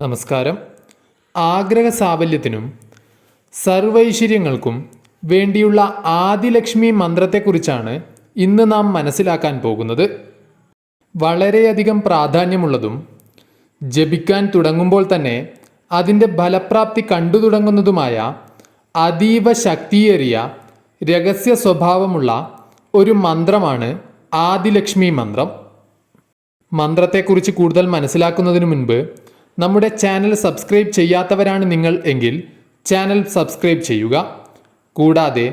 നമസ്കാരം. ആഗ്രഹ സാഫല്യത്തിനും സർവൈശ്വര്യങ്ങൾക്കും വേണ്ടിയുള്ള ആദിലക്ഷ്മി മന്ത്രത്തെക്കുറിച്ചാണ് ഇന്ന് നാം മനസ്സിലാക്കാൻ പോകുന്നത്. വളരെയധികം പ്രാധാന്യമുള്ളതും ജപിക്കാൻ തുടങ്ങുമ്പോൾ തന്നെ അതിന്റെ ഫലപ്രാപ്തി കണ്ടു തുടങ്ങുന്നതുമായ അതീവ ശക്തിയേറിയ രഹസ്യ സ്വഭാവമുള്ള ഒരു മന്ത്രമാണ് ആദിലക്ഷ്മി മന്ത്രം. മന്ത്രത്തെക്കുറിച്ച് കൂടുതൽ മനസ്സിലാക്കുന്നതിന് മുൻപ് നമ്മുടെ ചാനൽ സബ്സ്ക്രൈബ് ചെയ്യാത്തവരാണ് നിങ്ങൾ എങ്കിൽ ചാനൽ സബ്സ്ക്രൈബ് ചെയ്യുക. കൂടാതെ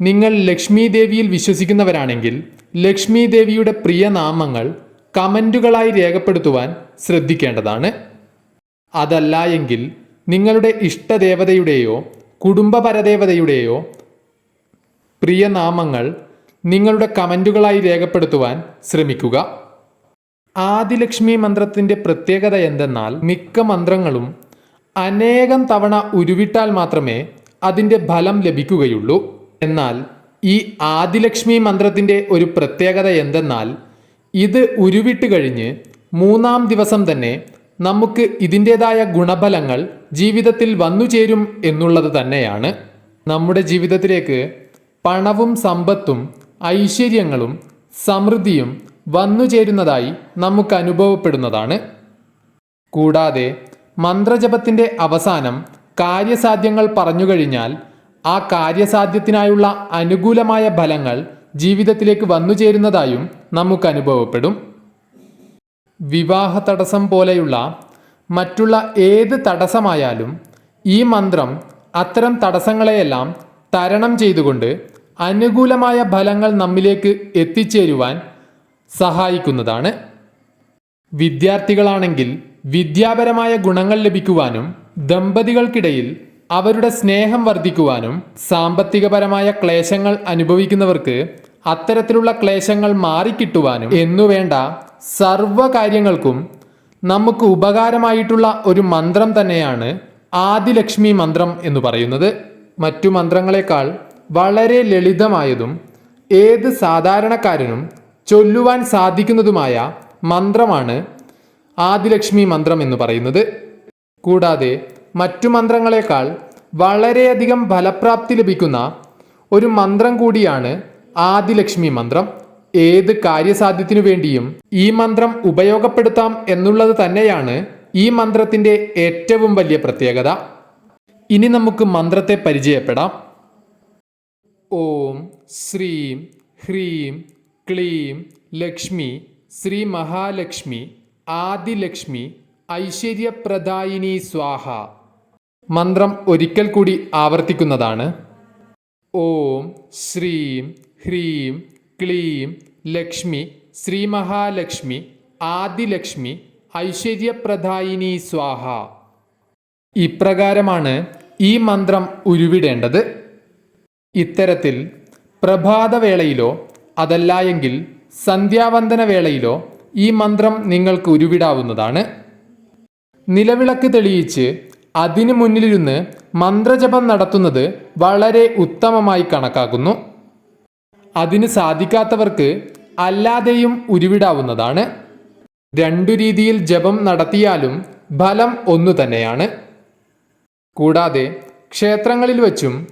നിങ്ങൾ ലക്ഷ്മി ദേവിയിൽ വിശ്വസിക്കുന്നവരാണെങ്കിൽ ലക്ഷ്മി ദേവിയുടെ പ്രിയ നാമങ്ങൾ കമന്റുകളായി രേഖപ്പെടുത്തുവാൻ ശ്രദ്ധിക്കേണ്ടതാണ്. അതല്ല എങ്കിൽ നിങ്ങളുടെ ഇഷ്ടദേവതയുടെയോ കുടുംബപരദേവതയുടെയോ പ്രിയനാമങ്ങൾ പ്രിയ നാമങ്ങൾ നിങ്ങളുടെ കമന്റുകളായി രേഖപ്പെടുത്തുവാൻ ശ്രമിക്കുക. ആദിലക്ഷ്മി മന്ത്രത്തിന്റെ പ്രത്യേകത എന്തെന്നാൽ മിക്ക മന്ത്രങ്ങളും അനേകം തവണ ഉരുവിട്ടാൽ മാത്രമേ അതിന്റെ ഫലം ലഭിക്കുകയുള്ളൂ. എന്നാൽ ഈ ആദിലക്ഷ്മി മന്ത്രത്തിന്റെ ഒരു പ്രത്യേകത എന്തെന്നാൽ ഇത് ഉരുവിട്ട് കഴിഞ്ഞ് മൂന്നാം ദിവസം തന്നെ നമുക്ക് ഇതിന്റെതായ ഗുണഫലങ്ങൾ ജീവിതത്തിൽ വന്നു ചേരും എന്നുള്ളത് തന്നെയാണ്. നമ്മുടെ ജീവിതത്തിലേക്ക് പണവും സമ്പത്തും ഐശ്വര്യങ്ങളും സമൃദ്ധിയും വന്നു ചേരുന്നതായി നമുക്ക് അനുഭവപ്പെടുന്നതാണ്. കൂടാതെ മന്ത്രജപത്തിന്റെ അവസാനം കാര്യസാധ്യങ്ങൾ പറഞ്ഞു കഴിഞ്ഞാൽ ആ കാര്യസാധ്യത്തിനായുള്ള അനുകൂലമായ ഫലങ്ങൾ ജീവിതത്തിലേക്ക് വന്നു ചേരുന്നതായും നമുക്ക് അനുഭവപ്പെടും. വിവാഹ തടസ്സം പോലെയുള്ള മറ്റുള്ള ഏത് തടസ്സമായാലും ഈ മന്ത്രം അത്തരം തടസ്സങ്ങളെയെല്ലാം തരണം ചെയ്തുകൊണ്ട് അനുകൂലമായ ഫലങ്ങൾ നമ്മിലേക്ക് എത്തിച്ചേരുവാൻ സഹായിക്കുന്നതാണ്. വിദ്യാർത്ഥികളാണെങ്കിൽ വിദ്യാപരമായ ഗുണങ്ങൾ ലഭിക്കുവാനും ദമ്പതികൾക്കിടയിൽ അവരുടെ സ്നേഹം വർദ്ധിക്കുവാനും സാമ്പത്തികപരമായ ക്ലേശങ്ങൾ അനുഭവിക്കുന്നവർക്ക് അത്തരത്തിലുള്ള ക്ലേശങ്ങൾ മാറിക്കിട്ടുവാനും എന്നുവേണ്ട സർവകാര്യങ്ങൾക്കും നമുക്ക് ഉപകാരമായിട്ടുള്ള ഒരു മന്ത്രം തന്നെയാണ് ആദിലക്ഷ്മി മന്ത്രം എന്ന് പറയുന്നത്. മറ്റു മന്ത്രങ്ങളെക്കാൾ വളരെ ലളിതമായതും ഏത് സാധാരണക്കാരനും ചൊല്ലുവാൻ സാധിക്കുന്നതുമായ മന്ത്രമാണ് ആദിലക്ഷ്മി മന്ത്രം എന്ന് പറയുന്നത്. കൂടാതെ മറ്റു മന്ത്രങ്ങളെക്കാൾ വളരെയധികം ഫലപ്രാപ്തി ലഭിക്കുന്ന ഒരു മന്ത്രം കൂടിയാണ് ആദിലക്ഷ്മി മന്ത്രം. ഏത് കാര്യസാധ്യത്തിനു വേണ്ടിയും ഈ മന്ത്രം ഉപയോഗപ്പെടുത്താം എന്നുള്ളത് തന്നെയാണ് ഈ മന്ത്രത്തിന്റെ ഏറ്റവും വലിയ പ്രത്യേകത. ഇനി നമുക്ക് മന്ത്രത്തെ പരിചയപ്പെടാം. ഓം ശ്രീം ഹ്രീം ക്ലീം ലക്ഷ്മി ശ്രീ മഹാലക്ഷ്മി ആദിലക്ഷ്മി ഐശ്വര്യപ്രദായിനി സ്വാഹ. മന്ത്രം ഒരിക്കൽ കൂടി ആവർത്തിക്കുന്നതാണ്. ഓം ശ്രീം ഹ്രീം ക്ലീം ലക്ഷ്മി ശ്രീ മഹാലക്ഷ്മി ആദിലക്ഷ്മി ഐശ്വര്യപ്രദായിനി സ്വാഹ. ഇപ്രകാരമാണ് ഈ മന്ത്രം ഉരുവിടേണ്ടത്. ഇത്തരത്തിൽ പ്രഭാതവേളയിലോ അതല്ല എങ്കിൽ സന്ധ്യാവന്തന വേളയിലോ ഈ മന്ത്രം നിങ്ങൾക്ക് ഉരുവിടാവുന്നതാണ്. നിലവിളക്ക് തെളിയിച്ച് അതിനു മുന്നിലിരുന്ന് മന്ത്രജപം നടത്തുന്നത് വളരെ ഉത്തമമായി കണക്കാക്കുന്നു. അതിന് സാധിക്കാത്തവർക്ക് അല്ലാതെയും ഉരുവിടാവുന്നതാണ്. രണ്ടു രീതിയിൽ ജപം നടത്തിയാലും ഫലം ഒന്നു തന്നെയാണ്. കൂടാതെ ക്ഷേത്രങ്ങളിൽ വച്ചും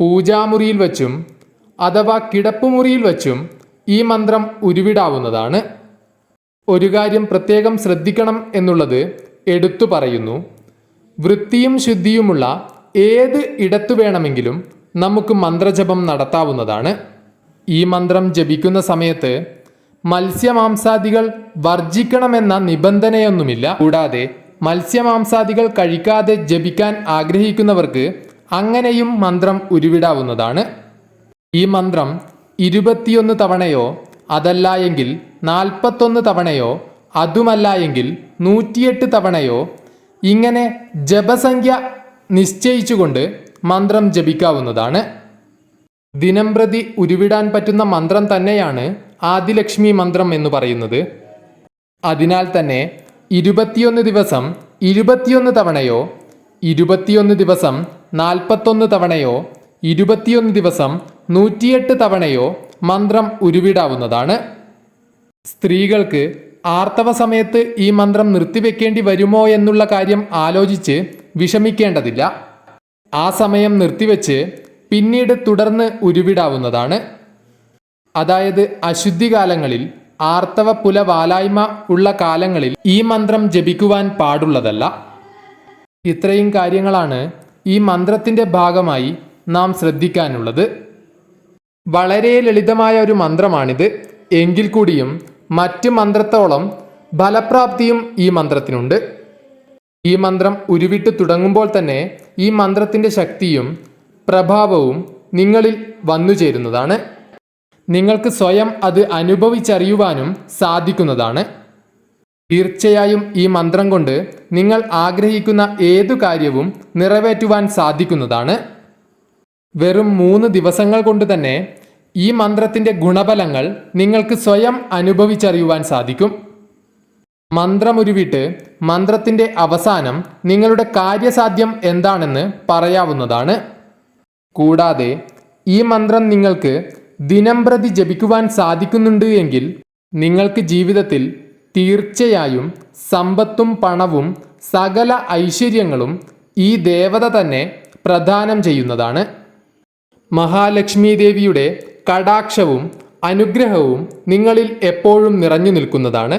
പൂജാമുറിയിൽ വച്ചും അഥവാ കിടപ്പുമുറിയിൽ വച്ചും ഈ മന്ത്രം ഉരുവിടാവുന്നതാണ്. ഒരു കാര്യം പ്രത്യേകം ശ്രദ്ധിക്കണം എന്നുള്ളത് എടുത്തു പറയുന്നു. വൃത്തിയും ശുദ്ധിയുമുള്ള ഏത് ഇടത്തു വേണമെങ്കിലും നമുക്ക് മന്ത്രജപം നടത്താവുന്നതാണ്. ഈ മന്ത്രം ജപിക്കുന്ന സമയത്ത് മത്സ്യമാംസാദികൾ വർജിക്കണമെന്ന നിബന്ധനയൊന്നുമില്ല. കൂടാതെ മത്സ്യമാംസാദികൾ കഴിക്കാതെ ജപിക്കാൻ ആഗ്രഹിക്കുന്നവർക്ക് അങ്ങനെയും മന്ത്രം ഉരുവിടാവുന്നതാണ്. ഈ മന്ത്രം ഇരുപത്തിയൊന്ന് തവണയോ അതല്ല എങ്കിൽ നാൽപ്പത്തൊന്ന് തവണയോ അതുമല്ല എങ്കിൽ നൂറ്റിയെട്ട് തവണയോ ഇങ്ങനെ ജപസംഖ്യ നിശ്ചയിച്ചുകൊണ്ട് മന്ത്രം ജപിക്കാവുന്നതാണ്. ദിനംപ്രതി ഉരുവിടാൻ പറ്റുന്ന മന്ത്രം തന്നെയാണ് ആദിലക്ഷ്മി മന്ത്രം എന്ന് പറയുന്നത്. അതിനാൽ തന്നെ ഇരുപത്തിയൊന്ന് ദിവസം ഇരുപത്തിയൊന്ന് തവണയോ ഇരുപത്തിയൊന്ന് ദിവസം നാൽപ്പത്തൊന്ന് തവണയോ ഇരുപത്തിയൊന്ന് ദിവസം നൂറ്റിയെട്ട് തവണയോ മന്ത്രം ഉരുവിടാവുന്നതാണ്. സ്ത്രീകൾക്ക് ആർത്തവ സമയത്ത് ഈ മന്ത്രം നിർത്തിവെക്കേണ്ടി വരുമോ എന്നുള്ള കാര്യം ആലോചിച്ച് വിഷമിക്കേണ്ടതില്ല. ആ സമയം നിർത്തിവെച്ച് പിന്നീട് തുടർന്ന് ഉരുവിടാവുന്നതാണ്. അതായത് അശുദ്ധി കാലങ്ങളിൽ ആർത്തവ പുലവാലായ്മ ഉള്ള കാലങ്ങളിൽ ഈ മന്ത്രം ജപിക്കുവാൻ പാടുള്ളതല്ല. ഇത്രയും കാര്യങ്ങളാണ് ഈ മന്ത്രത്തിന്റെ ഭാഗമായി നാം ശ്രദ്ധിക്കാനുള്ളത്. വളരെ ലളിതമായ ഒരു മന്ത്രമാണിത്. എങ്കിൽ കൂടിയും മറ്റ് മന്ത്രത്തോളം ഫലപ്രാപ്തിയും ഈ മന്ത്രത്തിനുണ്ട്. ഈ മന്ത്രം ഉരുവിട്ട് തുടങ്ങുമ്പോൾ തന്നെ ഈ മന്ത്രത്തിന്റെ ശക്തിയും പ്രഭാവവും നിങ്ങളിൽ വന്നു ചേരുന്നതാണ്. നിങ്ങൾക്ക് സ്വയം അത് അനുഭവിച്ചറിയുവാനും സാധിക്കുന്നതാണ്. തീർച്ചയായും ഈ മന്ത്രം കൊണ്ട് നിങ്ങൾ ആഗ്രഹിക്കുന്ന ഏതു കാര്യവും നിറവേറ്റുവാൻ സാധിക്കുന്നതാണ്. വെറും മൂന്ന് ദിവസങ്ങൾ കൊണ്ട് തന്നെ ഈ മന്ത്രത്തിന്റെ ഗുണഫലങ്ങൾ നിങ്ങൾക്ക് സ്വയം അനുഭവിച്ചറിയുവാൻ സാധിക്കും. മന്ത്രമുരുവിട്ട് മന്ത്രത്തിന്റെ അവസാനം നിങ്ങളുടെ കാര്യസാധ്യം എന്താണെന്ന് പറയാവുന്നതാണ്. കൂടാതെ ഈ മന്ത്രം നിങ്ങൾക്ക് ദിനംപ്രതി ജപിക്കുവാൻ സാധിക്കുന്നുണ്ട് എങ്കിൽ നിങ്ങൾക്ക് ജീവിതത്തിൽ തീർച്ചയായും സമ്പത്തും പണവും സകല ഐശ്വര്യങ്ങളും ഈ ദേവത തന്നെ പ്രദാനം ചെയ്യുന്നതാണ്. മഹാലക്ഷ്മി ദേവിയുടെ കടാക്ഷവും അനുഗ്രഹവും നിങ്ങളിൽ എപ്പോഴും നിറഞ്ഞു നിൽക്കുന്നതാണ്